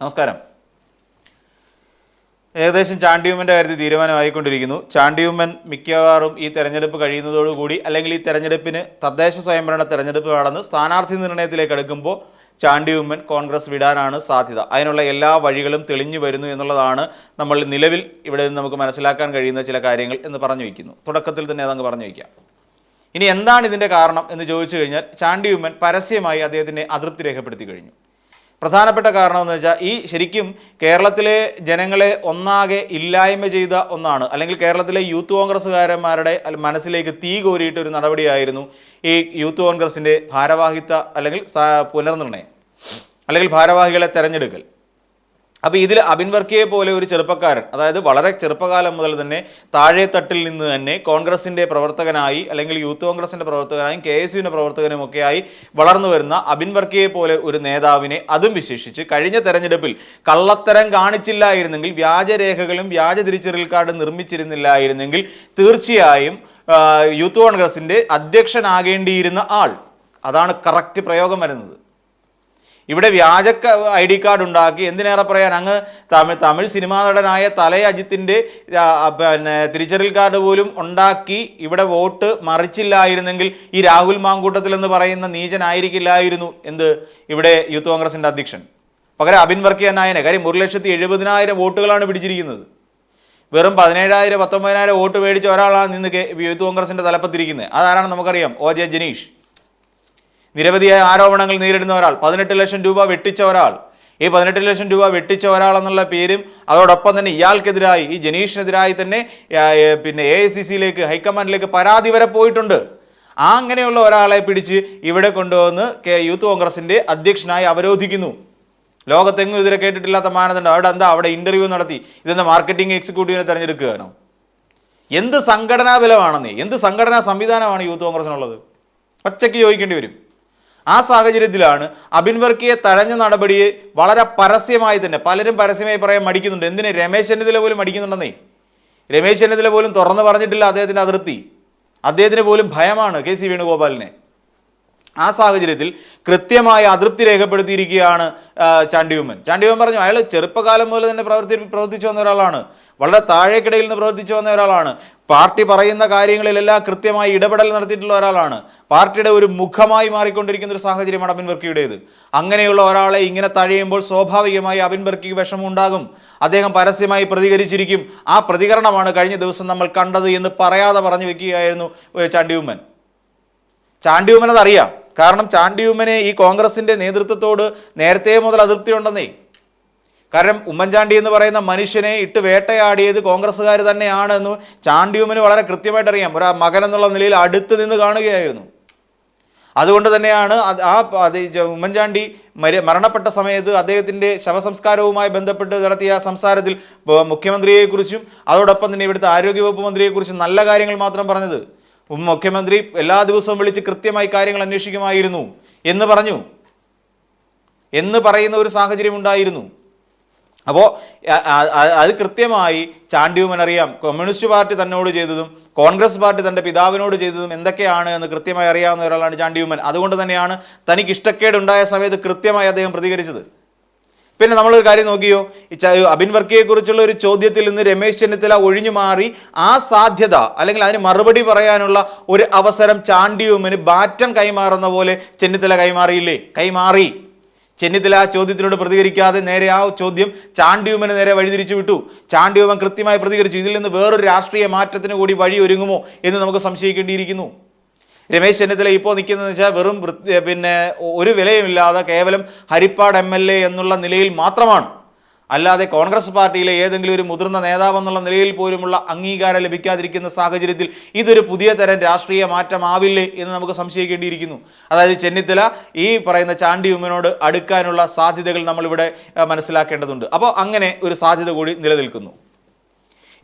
നമസ്കാരം. ഏകദേശം ചാണ്ടിയുമ്മന്റെ കാര്യത്തിൽ തീരുമാനമായിക്കൊണ്ടിരിക്കുന്നു. ചാണ്ടിയുമ്മൻ മിക്കവാറും ഈ തെരഞ്ഞെടുപ്പ് കഴിയുന്നതോടുകൂടി അല്ലെങ്കിൽ ഈ തെരഞ്ഞെടുപ്പിന് തദ്ദേശ സ്വയംഭരണ തെരഞ്ഞെടുപ്പ് നടന്ന് സ്ഥാനാർത്ഥി നിർണയത്തിലേക്ക് അടുക്കുമ്പോൾ ചാണ്ടിയുമ്മൻ കോൺഗ്രസ് വിടാനാണ് സാധ്യത. അതിനുള്ള എല്ലാ വഴികളും തെളിഞ്ഞു വരുന്നു എന്നുള്ളതാണ് നമ്മൾ നിലവിൽ ഇവിടെ നിന്ന് നമുക്ക് മനസ്സിലാക്കാൻ കഴിയുന്ന ചില കാര്യങ്ങൾ എന്ന് പറഞ്ഞു വയ്ക്കുന്നു. തുടക്കത്തിൽ തന്നെ അതങ്ങ് പറഞ്ഞു വയ്ക്കാം. ഇനി എന്താണ് ഇതിന്റെ കാരണം എന്ന് ചോദിച്ചു കഴിഞ്ഞാൽ ചാണ്ടിയുമ്മൻ പരസ്യമായി അദ്ദേഹത്തിന്റെ അതൃപ്തി രേഖപ്പെടുത്തി കഴിഞ്ഞു. പ്രധാനപ്പെട്ട കാരണം എന്ന് വെച്ചാൽ ഈ ശരിക്കും കേരളത്തിലെ ജനങ്ങളെ ഒന്നാകെ ഇല്ലായ്മ ചെയ്ത ഒന്നാണ്. അല്ലെങ്കിൽ കേരളത്തിലെ യൂത്ത് കോൺഗ്രസ്സുകാരന്മാരുടെ മനസ്സിലേക്ക് തീ കോരിയിട്ട ഒരു നടപടിയായിരുന്നു ഈ യൂത്ത് കോൺഗ്രസിന്റെ ഭാരവാഹിത്വ അല്ലെങ്കിൽ പുനർനിർണയം. അല്ലെങ്കിൽ ഭാരവാഹികളെ തെരഞ്ഞെടുക്കൽ. അപ്പോൾ ഇതിൽ അബിൻ വർക്കിയെ പോലെ ഒരു ചെറുപ്പക്കാരൻ അതായത് വളരെ ചെറുപ്പകാലം മുതൽ തന്നെ താഴെത്തട്ടിൽ നിന്ന് തന്നെ കോൺഗ്രസിന്റെ പ്രവർത്തകനായി അല്ലെങ്കിൽ യൂത്ത് കോൺഗ്രസിന്റെ പ്രവർത്തകനായും കെ എസ് യുവിന്റെ പ്രവർത്തകനും ഒക്കെയായി വളർന്നു വരുന്ന അബിൻ വർക്കിയെ പോലെ ഒരു നേതാവിനെ അതും വിശേഷിച്ച് കഴിഞ്ഞ തെരഞ്ഞെടുപ്പിൽ കള്ളത്തരം കാണിച്ചില്ലായിരുന്നെങ്കിൽ വ്യാജരേഖകളും വ്യാജ തിരിച്ചറിയൽ കാർഡ് നിർമ്മിച്ചിരുന്നില്ലായിരുന്നെങ്കിൽ തീർച്ചയായും യൂത്ത് കോൺഗ്രസിന്റെ അധ്യക്ഷനാകേണ്ടിയിരുന്ന ആൾ. അതാണ് കറക്റ്റ് പ്രയോഗം വരുന്നത്. ഇവിടെ വ്യാജ ഐ ഡി കാർഡ് ഉണ്ടാക്കി. എന്തിനേറെ പറയാൻ? അങ്ങ് തമിഴ് തമിഴ് സിനിമാ നടനായ തലയ അജിത്തിന്റെ പിന്നെ തിരിച്ചറിയൽ കാർഡ് പോലും ഉണ്ടാക്കി ഇവിടെ വോട്ട് മറിച്ചില്ലായിരുന്നെങ്കിൽ ഈ രാഹുൽ മാങ്കൂട്ടത്തിൽ എന്ന് പറയുന്ന നീചനായിരിക്കില്ലായിരുന്നു എന്ത്? ഇവിടെ യൂത്ത് കോൺഗ്രസിന്റെ അധ്യക്ഷൻ. പകരം അബിൻ വർക്കിയ നായനെ. കാര്യം ഒരു ലക്ഷത്തി എഴുപതിനായിരം വോട്ടുകളാണ് പിടിച്ചിരിക്കുന്നത്. വെറും പതിനേഴായിരം പത്തൊമ്പതിനായിരം വോട്ട് മേടിച്ച ഒരാളാണ് നിന്ന് യൂത്ത് കോൺഗ്രസിന്റെ തലപ്പത്തിരിക്കുന്നത്. അതാരാണ് നമുക്കറിയാം? O J Janeesh. നിരവധിയായ ആരോപണങ്ങൾ നേരിടുന്ന ഒരാൾ പതിനെട്ട് ലക്ഷം രൂപ വെട്ടിച്ച ഒരാൾ. ഈ പതിനെട്ട് ലക്ഷം രൂപ വെട്ടിച്ച ഒരാൾ എന്നുള്ള പേരും അതോടൊപ്പം തന്നെ ഇയാൾക്കെതിരായി ഈ ജനീഷിനെതിരായി തന്നെ പിന്നെ എ ഐ സി സിയിലേക്ക് ഹൈക്കമാൻഡിലേക്ക് പരാതി വരെ പോയിട്ടുണ്ട്. ആ അങ്ങനെയുള്ള ഒരാളെ പിടിച്ച് ഇവിടെ കൊണ്ടുവന്ന് കെ യൂത്ത് കോൺഗ്രസിന്റെ അധ്യക്ഷനായി അവരോധിക്കുന്നു. ലോകത്തെങ്ങും ഇതിരെ കേട്ടിട്ടില്ലാത്ത മാനദണ്ഡം. അവിടെ എന്താ? അവിടെ ഇന്റർവ്യൂ നടത്തി. ഇതെന്താ? മാർക്കറ്റിംഗ് എക്സിക്യൂട്ടീവിനെ തിരഞ്ഞെടുക്കുകയാണോ? എന്ത് സംഘടനാ ബലമാണെന്നേ? എന്ത് സംഘടനാ സംവിധാനമാണ് യൂത്ത് കോൺഗ്രസിനുള്ളത്? പച്ചയ്ക്ക് ചോദിക്കേണ്ടി വരും. ആ സാഹചര്യത്തിലാണ് അബിൻ വർക്കിയെ തഴഞ്ഞ നടപടിയെ വളരെ പരസ്യമായി തന്നെ പലരും പരസ്യമായി പറയാൻ മടിക്കുന്നുണ്ട്. എന്തിന്? രമേശ് ചെന്നിത്തല പോലും മടിക്കുന്നുണ്ടെന്നേ. രമേശ് ചെന്നിത്തല പോലും തുറന്നു പറഞ്ഞിട്ടില്ല അദ്ദേഹത്തിന്റെ അതിർത്തി. അദ്ദേഹത്തിന് പോലും ഭയമാണ് കെ സി വേണുഗോപാലിനെ. ആ സാഹചര്യത്തിൽ കൃത്യമായി അതൃപ്തി രേഖപ്പെടുത്തിയിരിക്കുകയാണ് ചാണ്ടിയുമ്മൻ. ചാണ്ടിയുമ്മൻ പറഞ്ഞു അയാൾ ചെറുപ്പകാലം മുതൽ തന്നെ പ്രവർത്തി പ്രവർത്തിച്ചു വന്ന ഒരാളാണ്. വളരെ താഴേക്കിടയിൽ നിന്ന് പ്രവർത്തിച്ചു വന്ന ഒരാളാണ്. പാർട്ടി പറയുന്ന കാര്യങ്ങളിലെല്ലാം കൃത്യമായി ഇടപെടൽ നടത്തിയിട്ടുള്ള ഒരാളാണ്. പാർട്ടിയുടെ ഒരു മുഖമായി മാറിക്കൊണ്ടിരിക്കുന്ന ഒരു സാഹചര്യമാണ് അബിൻ ബർക്കിയുടേത്. അങ്ങനെയുള്ള ഒരാളെ ഇങ്ങനെ തഴയുമ്പോൾ സ്വാഭാവികമായി അബിൻ ബർക്കിക്ക് വിഷമമുണ്ടാകും. അദ്ദേഹം പരസ്യമായി പ്രതികരിച്ചിരിക്കും. ആ പ്രതികരണമാണ് കഴിഞ്ഞ ദിവസം നമ്മൾ കണ്ടത് എന്ന് പറയാതെ പറഞ്ഞു വെക്കുകയായിരുന്നു ചാണ്ടിയുമ്മൻ ചാണ്ടിയുമ്മൻ. അതറിയാം കാരണം ചാണ്ടിയുമ്മനെ ഈ കോൺഗ്രസിന്റെ നേതൃത്വത്തോട് നേരത്തെ മുതൽ അതൃപ്തി ഉണ്ടെന്നേ കാരണം ഉമ്മൻചാണ്ടി എന്ന് പറയുന്ന മനുഷ്യനെ ഇട്ട് വേട്ടയാടിയത് കോൺഗ്രസ്സുകാർ തന്നെയാണ് എന്ന് ചാണ്ടിയുമ്മന് വളരെ കൃത്യമായിട്ട് അറിയാം. ഒരു മകൻ എന്നുള്ള നിലയിൽ അടുത്ത് നിന്ന് കാണുകയായിരുന്നു. അതുകൊണ്ട് തന്നെയാണ് ആ ഉമ്മൻചാണ്ടി മരണപ്പെട്ട സമയത്ത് അദ്ദേഹത്തിന്റെ ശവസംസ്കാരവുമായി ബന്ധപ്പെട്ട് നടത്തിയ സംസാരത്തിൽ മുഖ്യമന്ത്രിയെക്കുറിച്ചും അതോടൊപ്പം തന്നെ ഇവിടുത്തെ ആരോഗ്യവകുപ്പ് മന്ത്രിയെക്കുറിച്ചും നല്ല കാര്യങ്ങൾ മാത്രം പറഞ്ഞത്. മുഖ്യമന്ത്രി എല്ലാ ദിവസവും വിളിച്ച് കൃത്യമായി കാര്യങ്ങൾ അന്വേഷിക്കുമായിരുന്നു എന്ന് പറഞ്ഞു. എന്ന് പറയുന്ന ഒരു സാഹചര്യം ഉണ്ടായിരുന്നു. അപ്പോൾ അത് കൃത്യമായി ചാണ്ടിയുമൻ അറിയാം കമ്മ്യൂണിസ്റ്റ് പാർട്ടി തന്നോട് ചെയ്തതും കോൺഗ്രസ് പാർട്ടി തന്റെ പിതാവിനോട് ചെയ്തതും എന്തൊക്കെയാണ് എന്ന് കൃത്യമായി അറിയാവുന്ന ഒരാളാണ് ചാണ്ടിയുമൻ. അതുകൊണ്ട് തന്നെയാണ് തനിക്ക് ഇഷ്ടക്കേട് ഉണ്ടായ സമയത്ത് കൃത്യമായി അദ്ദേഹം പ്രതികരിച്ചത്. പിന്നെ നമ്മളൊരു കാര്യം നോക്കിയോ? അബിൻ വർക്കിയെക്കുറിച്ചുള്ള ഒരു ചോദ്യത്തിൽ നിന്ന് രമേശ് ചെന്നിത്തല ഒഴിഞ്ഞു മാറി ആ സാധ്യത അല്ലെങ്കിൽ അതിന് മറുപടി പറയാനുള്ള ഒരു അവസരം ചാണ്ടിയുമ്മന് ബാറ്റം കൈമാറുന്ന പോലെ ചെന്നിത്തല കൈമാറിയില്ലേ? കൈമാറി. ചെന്നിത്തല ആ ചോദ്യത്തിനോട് പ്രതികരിക്കാതെ നേരെ ആ ചോദ്യം ചാണ്ടിയുമ്മന് നേരെ വഴിതിരിച്ചു വിട്ടു. ചാണ്ടിയുമ്മൻ കൃത്യമായി പ്രതികരിച്ചു. ഇതിൽ നിന്ന് വേറൊരു രാഷ്ട്രീയ മാറ്റത്തിന് കൂടി വഴി ഒരുങ്ങുമോ എന്ന് നമുക്ക് സംശയിക്കേണ്ടിയിരിക്കുന്നു. രമേശ് ചെന്നിത്തല ഇപ്പോൾ നിൽക്കുന്നതെന്ന് വെച്ചാൽ വെറും പിന്നെ ഒരു വിലയുമില്ലാതെ കേവലം ഹരിപ്പാട് എ എന്നുള്ള നിലയിൽ മാത്രമാണ്. അല്ലാതെ കോൺഗ്രസ് പാർട്ടിയിലെ ഏതെങ്കിലും ഒരു മുതിർന്ന നേതാവെന്നുള്ള നിലയിൽ പോലുമുള്ള അംഗീകാരം ലഭിക്കാതിരിക്കുന്ന സാഹചര്യത്തിൽ ഇതൊരു പുതിയ തരം രാഷ്ട്രീയ മാറ്റമാവില്ലേ എന്ന് നമുക്ക് സംശയിക്കേണ്ടിയിരിക്കുന്നു. അതായത് ചെന്നിത്തല ഈ പറയുന്ന ചാണ്ടി ഉമ്മനോട് അടുക്കാനുള്ള സാധ്യതകൾ നമ്മളിവിടെ മനസ്സിലാക്കേണ്ടതുണ്ട്. അപ്പോൾ അങ്ങനെ ഒരു സാധ്യത കൂടി നിലനിൽക്കുന്നു.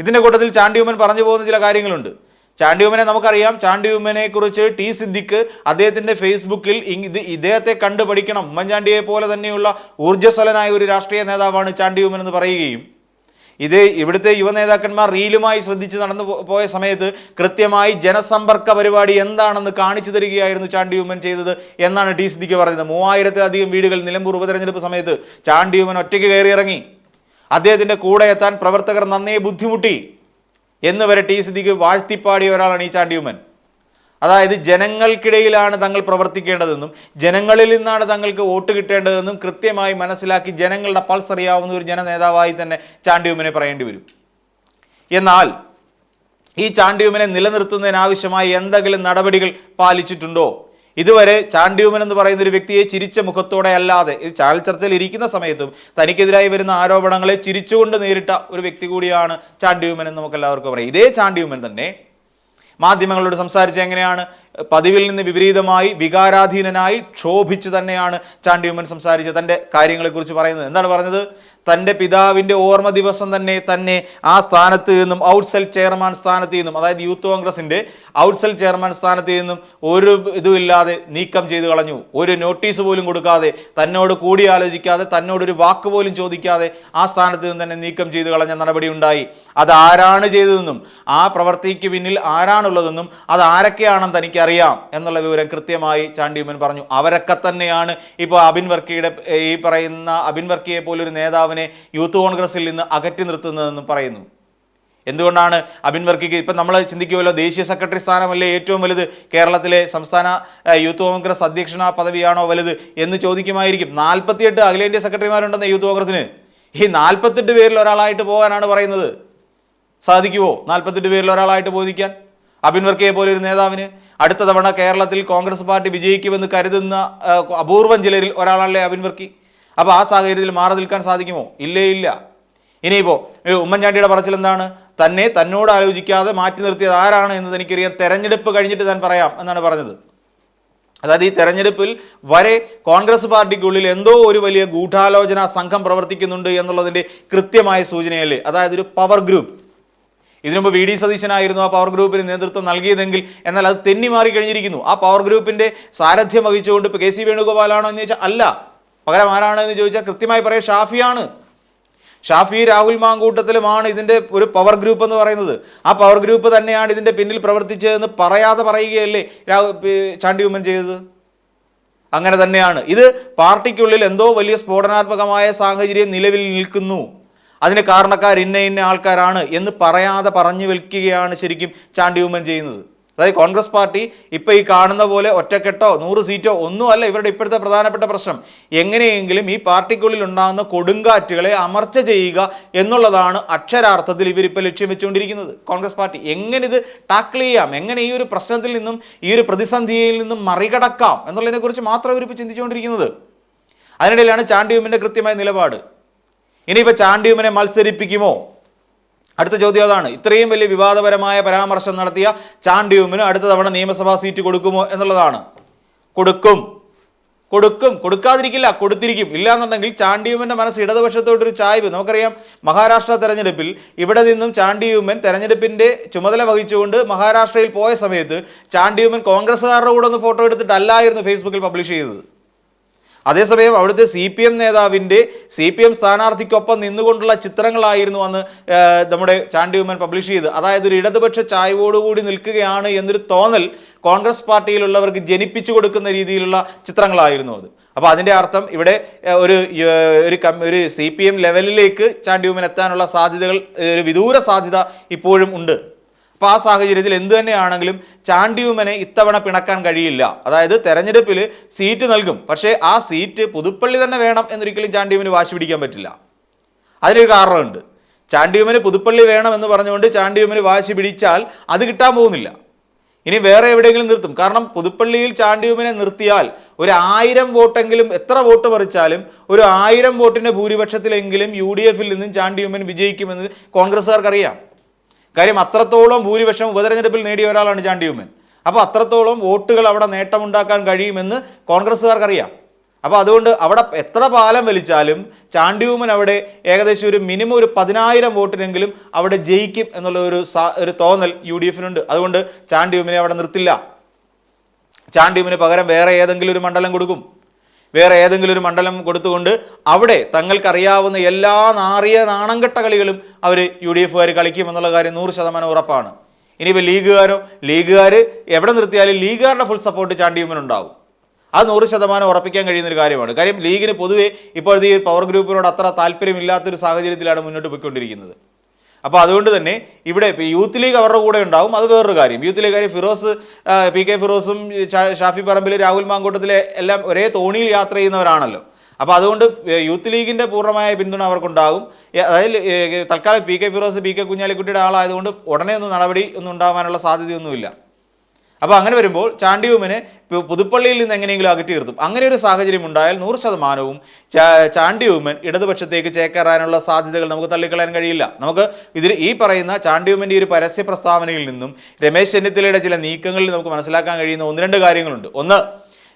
ഇതിന്റെ കൂട്ടത്തിൽ ചാണ്ടി ഉമ്മൻ പറഞ്ഞു പോകുന്ന ചില കാര്യങ്ങളുണ്ട്. ചാണ്ടിയുമ്മനെ നമുക്കറിയാം. ചാണ്ടിയുമ്മനെ കുറിച്ച് ടി സിദ്ദിഖ് അദ്ദേഹത്തിന്റെ ഫേസ്ബുക്കിൽ ഇത് ഇദ്ദേഹത്തെ കണ്ടു പഠിക്കണം. ഉമ്മൻചാണ്ടിയെ പോലെ തന്നെയുള്ള ഊർജസ്വലനായ ഒരു രാഷ്ട്രീയ നേതാവാണ് ചാണ്ടിയുമ്മൻ എന്ന് പറയുകയും ഇത് ഇവിടുത്തെ യുവ നേതാക്കന്മാർ റീലുമായി ശ്രദ്ധിച്ച് നടന്നു പോയ സമയത്ത് കൃത്യമായി ജനസമ്പർക്ക പരിപാടി എന്താണെന്ന് കാണിച്ചു തരികയായിരുന്നു ചാണ്ടിയുമ്മൻ ചെയ്തത് എന്നാണ് ടി സിദ്ദിഖ് പറയുന്നത്. മൂവായിരത്തിലധികം വീടുകൾ നിലമ്പൂർ ഉപതെരഞ്ഞെടുപ്പ് സമയത്ത് ചാണ്ടിയുമ്മൻ ഒറ്റയ്ക്ക് കയറിയിറങ്ങി അദ്ദേഹത്തിന്റെ കൂടെ എത്താൻ പ്രവർത്തകർ നന്നേ ബുദ്ധിമുട്ടി. എന്ന് വരെ ടി സിദ്ദിഖ് വാഴ്ത്തിപ്പാടിയ ഒരാളാണ് ഈ ചാണ്ടിയുമൻ അതായത് ജനങ്ങൾക്കിടയിലാണ് തങ്ങൾ പ്രവർത്തിക്കേണ്ടതെന്നും ജനങ്ങളിൽ നിന്നാണ് തങ്ങൾക്ക് വോട്ട് കിട്ടേണ്ടതെന്നും കൃത്യമായി മനസ്സിലാക്കി ജനങ്ങളുടെ പൾസ് അറിയാവുന്ന ഒരു ജനനേതാവായി തന്നെ ചാണ്ടിയുമനെ പറയേണ്ടി വരും. എന്നാൽ ഈ ചാണ്ടിയുമനെ നിലനിർത്തുന്നതിനാവശ്യമായി എന്തെങ്കിലും നടപടികൾ പാലിച്ചിട്ടുണ്ടോ? ഇതുവരെ ചാണ്ടിയൂമൻ എന്ന് പറയുന്ന ഒരു വ്യക്തിയെ ചിരിച്ച മുഖത്തോടെ അല്ലാതെ ഈ ചാനൽ ചർച്ചയിൽ ഇരിക്കുന്ന സമയത്തും തനിക്കെതിരായി വരുന്ന ആരോപണങ്ങളെ ചിരിച്ചുകൊണ്ട് നേരിട്ട ഒരു വ്യക്തി കൂടിയാണ് ചാണ്ടിയൂമൻ എന്ന് നമുക്ക് എല്ലാവർക്കും പറയാം ഇതേ ചാണ്ടിയൂമൻ തന്നെ മാധ്യമങ്ങളോട് സംസാരിച്ച എങ്ങനെയാണ് പതിവിൽ നിന്ന് വിപരീതമായി വികാരാധീനനായി ക്ഷോഭിച്ച് തന്നെയാണ് ചാണ്ടിയൂമൻ സംസാരിച്ച് തന്റെ കാര്യങ്ങളെക്കുറിച്ച് പറയുന്നത്. എന്താണ് പറഞ്ഞത്? തന്റെ പിതാവിന്റെ ഓർമ്മ ദിവസം തന്നെ തന്നെ ആ സ്ഥാനത്ത് നിന്നും ഔട്ട്സെൽ ചെയർമാൻ സ്ഥാനത്ത് നിന്നും അതായത് യൂത്ത് കോൺഗ്രസിന്റെ ഔട്ട്സെൽ ചെയർമാൻ സ്ഥാനത്ത് നിന്നും ഒരു ഇതുമില്ലാതെ നീക്കം ചെയ്തു കളഞ്ഞു. ഒരു നോട്ടീസ് പോലും കൊടുക്കാതെ തന്നോട് കൂടിയാലോചിക്കാതെ തന്നോട് ഒരു വാക്ക് പോലും ചോദിക്കാതെ ആ സ്ഥാനത്ത് നിന്ന് തന്നെ നീക്കം ചെയ്തു കളഞ്ഞ നടപടി ഉണ്ടായി. അത് ആരാണ് ചെയ്തതെന്നും ആ പ്രവൃത്തിക്ക് പിന്നിൽ ആരാണുള്ളതെന്നും അത് ആരൊക്കെയാണെന്ന് തനിക്കറിയാം എന്നുള്ള വിവരം കൃത്യമായി ചാണ്ടിയമ്മൻ പറഞ്ഞു. അവരൊക്കെ തന്നെയാണ് ഇപ്പോൾ അബിൻ വർക്കിയുടെ ഈ പറയുന്ന അബിൻ വർക്കിയെ പോലൊരു നേതാവിനെ യൂത്ത് കോൺഗ്രസിൽ നിന്ന് അകറ്റി നിർത്തുന്നതെന്നും പറയുന്നു. എന്തുകൊണ്ടാണ് അബിൻ വർക്കിക്ക് ഇപ്പം നമ്മൾ ചിന്തിക്കുമല്ലോ ദേശീയ സെക്രട്ടറി സ്ഥാനമല്ലേ ഏറ്റവും വലുത്? കേരളത്തിലെ സംസ്ഥാന യൂത്ത് കോൺഗ്രസ് അധ്യക്ഷനാ പദവിയാണോ വലുത് എന്ന് ചോദിക്കുമായിരിക്കും. നാൽപ്പത്തിയെട്ട് അഖിലേന്ത്യാ സെക്രട്ടറിമാരുണ്ടെന്ന് യൂത്ത് കോൺഗ്രസിന് ഈ നാൽപ്പത്തെട്ട് പേരിൽ ഒരാളായിട്ട് പോകാനാണ് പറയുന്നത്. സാധിക്കുമോ നാൽപ്പത്തെട്ട് പേരിൽ ഒരാളായിട്ട് ബോധിക്കാൻ. അബിൻ വർക്കയെ പോലെ ഒരു നേതാവിന് അടുത്ത തവണ കേരളത്തിൽ കോൺഗ്രസ് പാർട്ടി വിജയിക്കുമെന്ന് കരുതുന്ന അപൂർവം ചിലരിൽ ഒരാളല്ലേ അബിൻ വർക്കി. അപ്പോൾ ആ സാഹചര്യത്തിൽ മാറി നിൽക്കാൻ സാധിക്കുമോ? ഇല്ലേ ഇല്ല. ഇനിയിപ്പോൾ ഉമ്മൻചാണ്ടിയുടെ പറച്ചിൽ എന്താണ്? തന്നെ തന്നോട് ആലോചിക്കാതെ മാറ്റി നിർത്തിയത് ആരാണ് എന്ന് തനിക്കറിയാം തെരഞ്ഞെടുപ്പ് കഴിഞ്ഞിട്ട് താൻ പറയാം എന്നാണ് പറഞ്ഞത്. അതായത് ഈ തെരഞ്ഞെടുപ്പിൽ വരെ കോൺഗ്രസ് പാർട്ടിക്കുള്ളിൽ എന്തോ ഒരു വലിയ ഗൂഢാലോചന സംഘം പ്രവർത്തിക്കുന്നുണ്ട് എന്നുള്ളതിന്റെ കൃത്യമായ സൂചനയല്ലേ? അതായത് ഒരു പവർ ഗ്രൂപ്പ്. ഇതിനു മുമ്പ് വി ഡി സതീശനായിരുന്നു ആ പവർ ഗ്രൂപ്പിന് നേതൃത്വം നൽകിയതെങ്കിൽ എന്നാൽ അത് തെന്നി മാറി കഴിഞ്ഞിരിക്കുന്നു. ആ പവർ ഗ്രൂപ്പിന്റെ സാരഥ്യം വഹിച്ചുകൊണ്ട് ഇപ്പോൾ കെ സി വേണുഗോപാലാണോ എന്ന് ചോദിച്ചാൽ അല്ല. പകരം ആരാണ് എന്ന് ചോദിച്ചാൽ കൃത്യമായി പറയാം ഷാഫിയാണ്. ഷാഫി രാഹുൽ മാങ്കൂട്ടത്തിലുമാണ് ഇതിന്റെ ഒരു പവർ ഗ്രൂപ്പ് എന്ന് പറയുന്നത്. ആ പവർ ഗ്രൂപ്പ് തന്നെയാണ് ഇതിന്റെ പിന്നിൽ പ്രവർത്തിച്ചതെന്ന് പറയാതെ പറയുകയല്ലേ രാഹു പി- ചാണ്ടി ഉമ്മൻ ചെയ്തത്? അങ്ങനെ തന്നെയാണ്. ഇത് പാർട്ടിക്കുള്ളിൽ എന്തോ വലിയ സ്ഫോടനാത്മകമായ സാഹചര്യം നിലവിൽ നിൽക്കുന്നു. അതിന് കാരണക്കാർ ഇന്ന ഇന്ന ആൾക്കാരാണ് എന്ന് പറയാതെ പറഞ്ഞു വിൽക്കുകയാണ് ശരിക്കും ചാണ്ടി ഉമ്മൻ ചെയ്യുന്നത്. അതായത് കോൺഗ്രസ് പാർട്ടി ഇപ്പൊ ഈ കാണുന്ന പോലെ ഒറ്റക്കെട്ടോ നൂറ് സീറ്റോ ഒന്നുമല്ല ഇവരുടെ ഇപ്പോഴത്തെ പ്രധാനപ്പെട്ട പ്രശ്നം. എങ്ങനെയെങ്കിലും ഈ പാർട്ടിക്കുള്ളിൽ ഉണ്ടാകുന്ന കൊടുങ്കാറ്റുകളെ അമർച്ച ചെയ്യുക എന്നുള്ളതാണ് അക്ഷരാർത്ഥത്തിൽ ഇവരിപ്പോൾ ലക്ഷ്യം വെച്ചുകൊണ്ടിരിക്കുന്നത്. കോൺഗ്രസ് പാർട്ടി എങ്ങനെ ഇത് ടാക്കിൾ ചെയ്യാം? എങ്ങനെ ഈ ഒരു പ്രശ്നത്തിൽ നിന്നും ഈ ഒരു പ്രതിസന്ധിയിൽ നിന്നും മറികടക്കാം എന്നുള്ളതിനെക്കുറിച്ച് മാത്രം ഇവരിപ്പോൾ ചിന്തിച്ചുകൊണ്ടിരിക്കുന്നത്. അതിനിടയിലാണ് ചാണ്ടിയുമ്മിന്റെ കൃത്യമായ നിലപാട്. ഇനിയിപ്പോൾ ചാണ്ടിയുമനെ മത്സരിപ്പിക്കുമോ? അടുത്ത ചോദ്യം അതാണ്. ഇത്രയും വലിയ വിവാദപരമായ പരാമർശം നടത്തിയ ചാണ്ടിയുമിന് അടുത്ത തവണ നിയമസഭാ സീറ്റ് കൊടുക്കുമോ എന്നുള്ളതാണ്. കൊടുക്കും. കൊടുക്കും. കൊടുക്കാതിരിക്കില്ല. കൊടുത്തിരിക്കും. ഇല്ല എന്നുണ്ടെങ്കിൽ ചാണ്ടിയുമ്മന്റെ മനസ്സ് ഇടതുപക്ഷത്തോട്ടൊരു ചായ്വ്. നമുക്കറിയാം മഹാരാഷ്ട്ര തെരഞ്ഞെടുപ്പിൽ ഇവിടെ നിന്നും ചാണ്ടിയുമ്മൻ തെരഞ്ഞെടുപ്പിന്റെ ചുമതല വഹിച്ചുകൊണ്ട് മഹാരാഷ്ട്രയിൽ പോയ സമയത്ത് ചാണ്ടിയുമ്മൻ കോൺഗ്രസ്സുകാരുടെ കൂടെ ഒന്ന് ഫോട്ടോ എടുത്തിട്ടല്ലായിരുന്നു ഫേസ്ബുക്കിൽ പബ്ലിഷ് ചെയ്തത്. അതേസമയം അവിടുത്തെ സി പി എം നേതാവിന്റെ സി പി എം സ്ഥാനാർത്ഥിക്കൊപ്പം നിന്നുകൊണ്ടുള്ള ചിത്രങ്ങളായിരുന്നു അന്ന് നമ്മുടെ ചാണ്ടി ഉമ്മൻ പബ്ലിഷ് ചെയ്ത് അതായത് ഒരു ഇടതുപക്ഷ ചായ്വോടുകൂടി നിൽക്കുകയാണ് എന്നൊരു തോന്നൽ കോൺഗ്രസ് പാർട്ടിയിലുള്ളവർക്ക് ജനിപ്പിച്ചു കൊടുക്കുന്ന രീതിയിലുള്ള ചിത്രങ്ങളായിരുന്നു അത്. അപ്പോൾ അതിന്റെ അർത്ഥം ഇവിടെ ഒരു ഒരു ഒരു സി പി എം ലെവലിലേക്ക് ചാണ്ടി ഉമ്മൻ എത്താനുള്ള സാധ്യതകൾ ഒരു വിദൂര സാധ്യത ഇപ്പോഴും ഉണ്ട്. അപ്പോൾ ആ സാഹചര്യത്തിൽ എന്തു തന്നെയാണെങ്കിലും ചാണ്ടിയുമ്മനെ ഇത്തവണ പിണക്കാൻ കഴിയില്ല. അതായത് തെരഞ്ഞെടുപ്പിൽ സീറ്റ് നൽകും. പക്ഷേ ആ സീറ്റ് പുതുപ്പള്ളി തന്നെ വേണം എന്നൊരിക്കലും ചാണ്ടിയുമന് വാശി പിടിക്കാൻ പറ്റില്ല. അതിനൊരു കാരണമുണ്ട്. ചാണ്ടിയുമന് പുതുപ്പള്ളി വേണം എന്ന് പറഞ്ഞുകൊണ്ട് ചാണ്ടിയുമന് വാശി പിടിച്ചാൽ അത് കിട്ടാൻ പോകുന്നില്ല. ഇനി വേറെ എവിടെയെങ്കിലും നിർത്തും. കാരണം പുതുപ്പള്ളിയിൽ ചാണ്ടിയുമനെ നിർത്തിയാൽ ഒരു ആയിരം വോട്ടെങ്കിലും എത്ര വോട്ട് മറിച്ചാലും ഒരു ആയിരം വോട്ടിന്റെ ഭൂരിപക്ഷത്തിലെങ്കിലും യു ഡി എഫിൽ നിന്നും ചാണ്ടിയുമൻ വിജയിക്കുമെന്ന് കോൺഗ്രസ്സുകാർക്കറിയാം. കാര്യം അത്രത്തോളം ഭൂരിപക്ഷം ഉപതെരഞ്ഞെടുപ്പിൽ നേടിയ ഒരാളാണ് ചാണ്ടിയുമ്മൻ അപ്പോൾ അത്രത്തോളം വോട്ടുകൾ അവിടെ നേട്ടമുണ്ടാക്കാൻ കഴിയുമെന്ന് കോൺഗ്രസ്സുകാർക്കറിയാം. അപ്പോൾ അതുകൊണ്ട് അവിടെ എത്ര പാലം വലിച്ചാലും ചാണ്ടിയൂമൻ അവിടെ ഏകദേശം ഒരു മിനിമം ഒരു പതിനായിരം വോട്ടിനെങ്കിലും അവിടെ ജയിക്കും എന്നുള്ള ഒരു ഒരു തോന്നൽ യു ഡി എഫിനുണ്ട് അതുകൊണ്ട് ചാണ്ടിയൂമിനെ അവിടെ നിർത്തില്ല. ചാണ്ടിയൂമിന് പകരം വേറെ ഏതെങ്കിലും ഒരു മണ്ഡലം കൊടുക്കും. വേറെ ഏതെങ്കിലും ഒരു മണ്ഡലം കൊടുത്തുകൊണ്ട് അവിടെ തങ്ങൾക്കറിയാവുന്ന എല്ലാ നാറിയ നാണംകെട്ട കളികളും അവർ യു ഡി എഫുകാർ കളിക്കുമെന്നുള്ള കാര്യം നൂറ് ശതമാനം ഉറപ്പാണ്. ഇനിയിപ്പോൾ ലീഗുകാരോ ലീഗുകാർ എവിടെ നിർത്തിയാലും ലീഗുകാരുടെ ഫുൾ സപ്പോർട്ട് ചാണ്ടിയുമ്മൻ ഉണ്ടാവും അത് നൂറ് ശതമാനം ഉറപ്പിക്കാൻ കഴിയുന്ന ഒരു കാര്യമാണ്. കാര്യം ലീഗിന് പൊതുവേ ഇപ്പോഴത്തെ ഈ പവർ ഗ്രൂപ്പിനോട് അത്ര താല്പര്യമില്ലാത്തൊരു സാഹചര്യത്തിലാണ് മുന്നോട്ട് പോയിക്കൊണ്ടിരിക്കുന്നത്. അപ്പോൾ അതുകൊണ്ട് തന്നെ ഇവിടെ യൂത്ത് ലീഗ് അവരുടെ കൂടെ ഉണ്ടാവും. അത് വേറൊരു കാര്യം. യൂത്ത് ലീഗ് കാര്യം ഫിറോസ് പി കെ ഫിറോസും ഷാഫി പറമ്പിൽ രാഹുൽ മാങ്കൂട്ടത്തിലെ എല്ലാം ഒരേ തോണിയിൽ യാത്ര ചെയ്യുന്നവരാണല്ലോ. അപ്പോൾ അതുകൊണ്ട് യൂത്ത് ലീഗിന്റെ പൂർണമായ പിന്തുണ അവർക്കുണ്ടാകും. അതായത് തൽക്കാലം P K Firoz P K കുഞ്ഞാലിക്കുട്ടിയുടെ ആളായതുകൊണ്ട് ഉടനെ ഒന്നും നടപടി ഒന്നും ഉണ്ടാകാനുള്ള സാധ്യതയൊന്നുമില്ല. അപ്പോൾ അങ്ങനെ വരുമ്പോൾ ചാണ്ടിയൂമിനെ പുതുപ്പള്ളിയിൽ നിന്ന് എങ്ങനെയെങ്കിലും അകറ്റി നിർത്തും. അങ്ങനെ ഒരു സാഹചര്യം ഉണ്ടായാൽ നൂറ് ശതമാനവും ചാണ്ടി ചാണ്ടിയൂമൻ ഇടതുപക്ഷത്തേക്ക് ചേക്കേറാനുള്ള സാധ്യതകൾ നമുക്ക് തള്ളിക്കളയാൻ കഴിയില്ല. നമുക്ക് ഇതിൽ ഈ പറയുന്ന ചാണ്ടിയൂമന്റെ ഒരു പരസ്യ പ്രസ്താവനയിൽ നിന്നും രമേശ് ചെന്നിത്തലയുടെ ചില നീക്കങ്ങളിൽ നമുക്ക് മനസ്സിലാക്കാൻ കഴിയുന്ന ഒന്ന് രണ്ട് കാര്യങ്ങളുണ്ട്. ഒന്ന്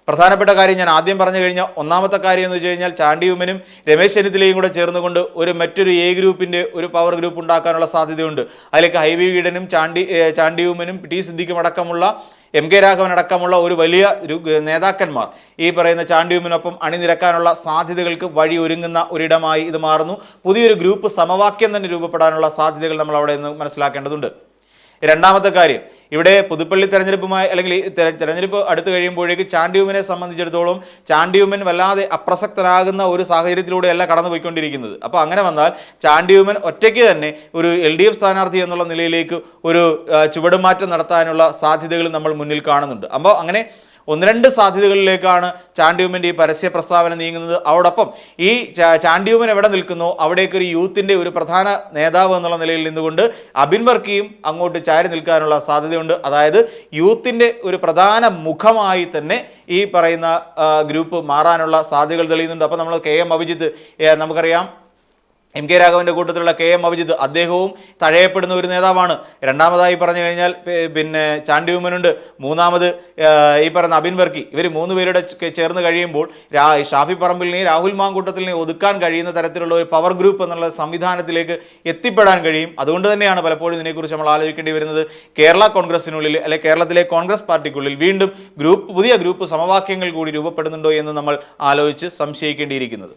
പ്രധാനപ്പെട്ട കാര്യം ഞാൻ ആദ്യം പറഞ്ഞു കഴിഞ്ഞാൽ ഒന്നാമത്തെ കാര്യം എന്ന് വെച്ച് കഴിഞ്ഞാൽ ചാണ്ടിയുമ്മനും രമേശ് ചെന്നിത്തലയും കൂടെ ചേർന്നുകൊണ്ട് ഒരു മറ്റൊരു എ ഗ്രൂപ്പിന്റെ ഒരു പവർ ഗ്രൂപ്പ് ഉണ്ടാക്കാനുള്ള സാധ്യതയുണ്ട്. അതിലേക്ക് ഹൈവി വീടനും ചാണ്ടി ഏ, ചാണ്ടിയുമ്മനും ടി സിദ്ദിഖും അടക്കമുള്ള എം കെ രാഘവൻ അടക്കമുള്ള ഒരു വലിയ നേതാക്കന്മാർ. ഈ പറയുന്ന ചാണ്ടിയുമിനൊപ്പം അണിനിരക്കാനുള്ള സാധ്യതകൾക്ക് വഴി ഒരുങ്ങുന്ന ഒരിടമായി ഇത് മാറുന്നു. പുതിയൊരു ഗ്രൂപ്പ് സമവാക്യം തന്നെ രൂപപ്പെടാനുള്ള സാധ്യതകൾ നമ്മൾ അവിടെ നിന്ന് മനസ്സിലാക്കേണ്ടതുണ്ട്. രണ്ടാമത്തെ കാര്യം ഇവിടെ പുതുപ്പള്ളി തെരഞ്ഞെടുപ്പുമായി അല്ലെങ്കിൽ തെരഞ്ഞെടുപ്പ് അടുത്ത് കഴിയുമ്പോഴേക്ക് ചാണ്ടിയുമനെ സംബന്ധിച്ചിടത്തോളം ചാണ്ടിയുമൻ വല്ലാതെ അപ്രസക്തനാകുന്ന ഒരു സാഹചര്യത്തിലൂടെയല്ല കടന്നുപോയിക്കൊണ്ടിരിക്കുന്നത്. അപ്പോൾ അങ്ങനെ വന്നാൽ ചാണ്ടിയുമൻ ഒറ്റയ്ക്ക് തന്നെ ഒരു എൽ ഡി എഫ് സ്ഥാനാർത്ഥി എന്നുള്ള നിലയിലേക്ക് ഒരു ചുവടുമാറ്റം നടത്താനുള്ള സാധ്യതകൾ നമ്മൾ മുന്നിൽ കാണുന്നുണ്ട്. അപ്പോൾ അങ്ങനെ ഒന്ന് രണ്ട് സാധ്യതകളിലേക്കാണ് ചാണ്ടിയൂമിന്റെ ഈ പരസ്യ പ്രസ്താവന നീങ്ങുന്നത്. അതോടൊപ്പം ഈ ചാണ്ടിയൂമൻ എവിടെ നിൽക്കുന്നു? അവിടേക്ക് ഒരു യൂത്തിന്റെ ഒരു പ്രധാന നേതാവ് എന്നുള്ള നിലയിൽ നിന്നുകൊണ്ട് അബിൻ വർക്കിയും അങ്ങോട്ട് ചാരി നിൽക്കാനുള്ള സാധ്യതയുണ്ട്. അതായത് യൂത്തിന്റെ ഒരു പ്രധാന മുഖമായി തന്നെ ഈ പറയുന്ന ഗ്രൂപ്പ് മാറാനുള്ള സാധ്യതകൾ തെളിയുന്നുണ്ട്. അപ്പോൾ നമ്മൾ കെ എം അഭിജിത്ത് നമുക്കറിയാം എം കെ രാഘവന്റെ കൂട്ടത്തിലുള്ള കെ എം അഭിജിത്ത് അദ്ദേഹവും തഴയപ്പെടുന്ന ഒരു നേതാവാണ്. രണ്ടാമതായി പറഞ്ഞു കഴിഞ്ഞാൽ പിന്നെ ചാണ്ടി ഉമ്മനുണ്ട്. മൂന്നാമത് ഈ പറയുന്ന അബിൻ വർക്കി. ഇവർ മൂന്ന് പേരുടെ ചേർന്ന് കഴിയുമ്പോൾ രാ ഷാഫി പറമ്പിലിനെയും രാഹുൽ മാങ്കൂട്ടത്തിലിനെയും ഒതുക്കാൻ കഴിയുന്ന തരത്തിലുള്ള ഒരു പവർ ഗ്രൂപ്പ് എന്നുള്ള സംവിധാനത്തിലേക്ക് എത്തിപ്പെടാൻ കഴിയും. അതുകൊണ്ട് തന്നെയാണ് പലപ്പോഴും ഇതിനെക്കുറിച്ച് നമ്മൾ ആലോചിക്കേണ്ടി വരുന്നത്. കേരള കോൺഗ്രസിനുള്ളിൽ അല്ലെ കേരളത്തിലെ കോൺഗ്രസ് പാർട്ടിക്കുള്ളിൽ വീണ്ടും ഗ്രൂപ്പ് പുതിയ ഗ്രൂപ്പ് സമവാക്യങ്ങൾ കൂടി രൂപപ്പെടുന്നുണ്ടോ എന്ന് നമ്മൾ ആലോചിച്ച് സംശയിക്കേണ്ടിയിരിക്കുന്നത്.